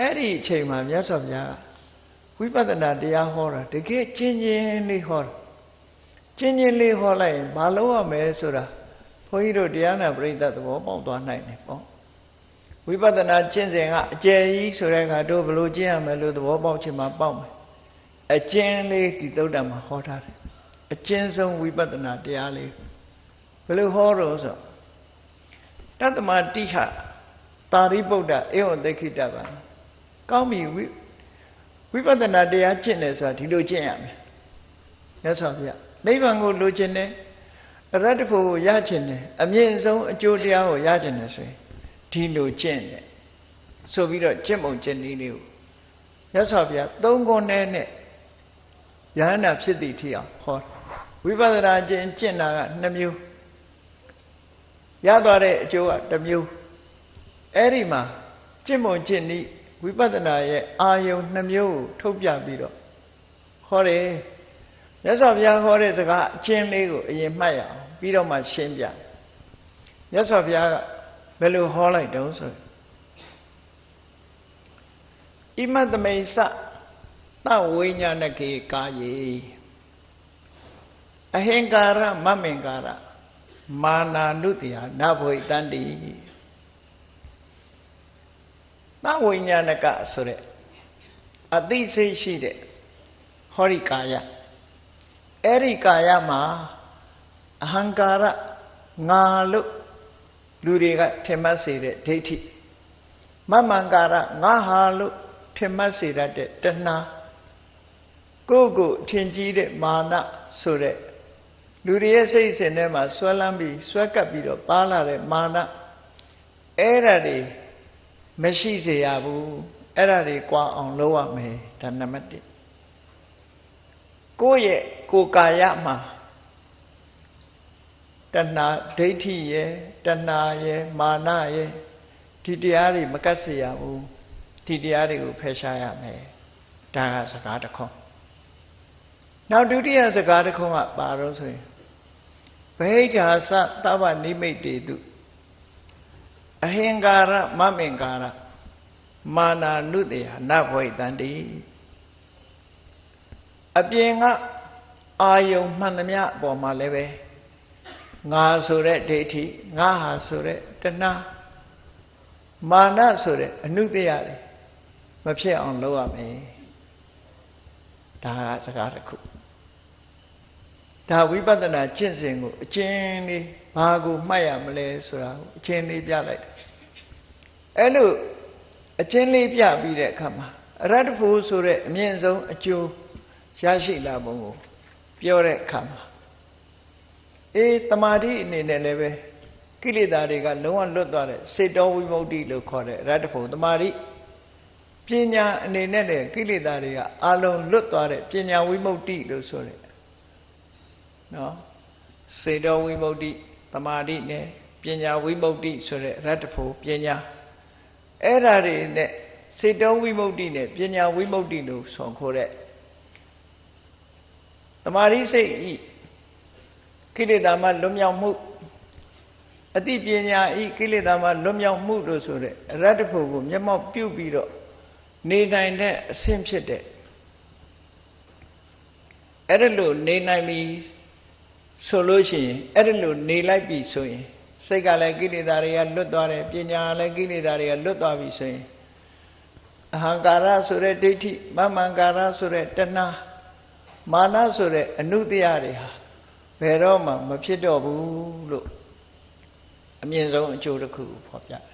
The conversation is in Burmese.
အဲ့ဒီအချိန်မှာမြတ်စွာဘုရားဝိပဿနာတရားဟောတာတကယ်ကျင့်ချင်းလေးဟောတာကျင့်ချင်းလေးဟောလိုက်ရင်မလုပ်ရမယ်ဆိုတာဘုန်းကြီးတို့တရားနာပရိသတ်သဘောပေါက်သွားနိုင်တယ်ပေါ့ဝိပဿနာကျင့်စဉ်ကအကျယ်ကြီးဆိုတဲ့အခါတို့ဘယ်လိုကျင့်ရမလဲလို့သဘောပေါက်ချင်မှပေါက်မယ်အကျဉ်းလေးဒီသုဒ္ဓမှာဟောထားတယ်အကျဉ်းဆုံးဝိပဿနာတရားလေးဘယ်လိုဟောတော့ဆိုတတ္တမတိဟတာရိပုတ္တအေဝံသေခိတဗံ ကောင်းပြီဝိဝိပဿနာတရားကျင့်တယ်ဆိုတာဒီလိုကျင့်ရမယ်မြတ်စွာဘုရားနိဗ္ဗာန်ကိုလိုချင်တယ်အရတ္တဖို့ကိုရချင်တယ်အမြင့်ဆုံးအကျိုးတရားကိုရချင်တယ်ဆိုရင်ဒီလိုကျင့်တယ်ဆိုပြီးတော့ကျင့်ပုံကျင့်နည်းလေးကိုမြတ်စွာဘုရားသုံးခွန်းနဲ့နဲ့ယဟန္တာဖြစ်သည့်ထိအောင်ဟောဝိပဿနာကျင့်ကျင့်တာက2မျိုးရသွားတဲ့အကျိုးက1မျိုးအဲ့ဒီမှာကျင့်ပုံကျင့်နည်း ဝိပဿနာရဲ့အာယုံ2မျိုးကိုထုတ်ပြပြီးတော့ဟောတယ်မြတ်စွာဘုရားဟောတဲ့စကားအချင်းလေးကိုအရင်မှတ်ရအောင်ပြီးတော့မှရှင်းပြမြတ်စွာဘုရားကဘယ်လိုဟောလိုက်တုံးဆိုဣမတမိစသဝိညာဏကေကာယေအဟင်္ကာရမမင်္ကာရမာနာနုတ္တယနဘဝိတန္တိသ ဝိညာဏကဆိုတဲ့အသိစိတ်ရှိတဲ့ဟောဒီကာယအဲ့ဒီကာယမှာအဟံကာရငါလို့လူတွေကထင်မှတ်စေတဲ့ဒိဋ္ဌိမမံကာရငါဟာလို့ထင်မှတ်စေတတ်တဲ့တဏှာကိုယ့်ကိုထင်ကြီးတဲ့မာနဆိုတဲ့လူတွေရဲ့စိတ်စဉ်ထဲမှာဆွဲလန်းပြီးဆွဲကပ်ပြီးတော့ပါလာတဲ့မာနအဲ့ဒါတွေ မရှိစေရဘူးအဲ့ဒါတွေကြွားအောင်လုပ်ရမယ်ဒါနံပါတ်1ကိုယ့်ရဲ့ကိုယ်ကာယမှာတဏှာဒိဋ္ဌိရဲ့တဏှာရဲ့မာနရဲ့ဒီတရားတွေမကတ်စေရဘူးဒီတရားတွေကိုဖယ်ရှားရမယ်ဒါကစကားတစ်ခုနောက်ဒုတိယစကားတစ်ခုကပါတော့ဆိုရင်ဗဟိဋ္ဌာသသဗ္ဗနိမိတ်တေတု အဟင်္ကာရမမင်္ကာရမာနာနုတ္တယနဘဝိတန္တိအပြင်ကအာယုံမှန်သမျှအပေါ်မှာလည်းပဲငါဆိုတဲ့ဒိဋ္ဌိငါဟာဆိုတဲ့တဏှာမာနဆိုတဲ့အနုတ္တရတွေမဖြစ်အောင်လုပ်ရမယ်ဒါကစကားတစ်ခု ဒါဝိပဿနာကျင့်စဉ်ကိုအကျဉ်းလေးဘာကိုမှတ်ရမလဲဆိုတာကိုအကျဉ်းလေးပြလိုက်အဲ့လိုအကျဉ်းလေးပြပြီးတဲ့အခါမှာအရတ္တဖို့ဆိုတဲ့အမြင့်ဆုံးအကျိုးရရှိလာပုံကိုပြောတဲ့အခါမှာအေးတမာတိအနေနဲ့လည်းပဲကိလေသာတွေကလုံးဝလွတ်သွားတဲ့စေတောဝိမု ക്തി လို့ခေါ်တဲ့ရတ္တဖို့တမာတိပညာအနေနဲ့လည်းကိလေသာတွေကအလုံးလွတ်သွားတဲ့ပညာဝိမု ക്തി လို့ဆိုတဲ့ နော်စေတောဝိမု ക്തി တမာတိနဲ့ပညာဝိမု ക്തി ဆိုတဲ့ရတ္တဖို့ပညာအဲ့ဓာတွေနဲ့စေတောဝိမု ക്തി နဲ့ပညာဝိမု ക്തി လို့ဆိုခေါ်တဲ့တမာရိစိတ်ဤကိလေသာမှလွတ်မြောက်မှုအတိပညာဤကိလေသာမှလွတ်မြောက်မှုလို့ဆိုတဲ့အရတ္တဖို့ကိုမျက်မှောက်ပြုပြီးတော့နေနိုင်တဲ့အဆင့်ဖြစ်တဲ့အဲ့ဒါလို့နေနိုင်ပြီ ဆိုလို့ရှိရင်အဲ့ဒါလို့နေလိုက်ပြီဆိုရင်စိတ်ကလည်းကိလေသာတွေကလွတ်သွားတယ်ပညာလည်းကိလေသာတွေကလွတ်သွားပြီဆိုရင်အဟံကာရဆိုတဲ့ဒိဋ္ဌိမမံကာရဆိုတဲ့တဏှာမာနဆိုတဲ့အနုတ္တရတွေဟာဘယ်တော့မှမဖြစ်တော့ဘူးလို့အမြင့်ဆုံးအကျိုးတစ်ခုဖော်ပြတယ်